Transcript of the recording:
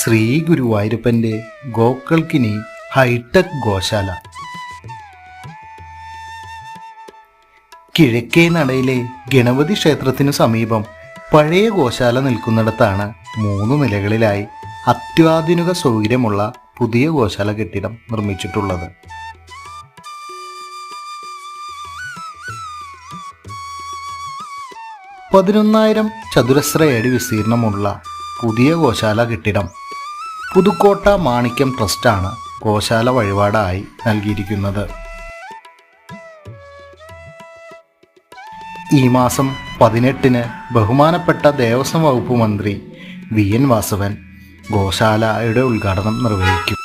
ശ്രീ ഗുരുവായൂരപ്പന്റെ ഗോക്കൾക്കിനി ഹൈടെക് ഗോശാല. കിഴക്കേ നടയിലെ ഗണപതി ക്ഷേത്രത്തിനു സമീപം പഴയ ഗോശാല നിൽക്കുന്നിടത്താണ് മൂന്ന് നിലകളിലായി അത്യാധുനിക സൗകര്യമുള്ള പുതിയ ഗോശാല കെട്ടിടം നിർമ്മിച്ചിട്ടുള്ളത്. പതിനൊന്നായിരം ചതുരശ്ര അടി വിസ്തീർണമുള്ള പുതിയ ഗോശാല കെട്ടിടം. പുതുക്കോട്ട മാണിക്യം ട്രസ്റ്റാണ് ഗോശാല വഴിപാടായി നൽകിയിരിക്കുന്നത്. ഈ മാസം പതിനെട്ടിന് ബഹുമാനപ്പെട്ട ദേവസ്വം വകുപ്പ് മന്ത്രി വി എൻ വാസവൻ ഗോശാലയുടെ ഉദ്ഘാടനം നിർവഹിക്കും.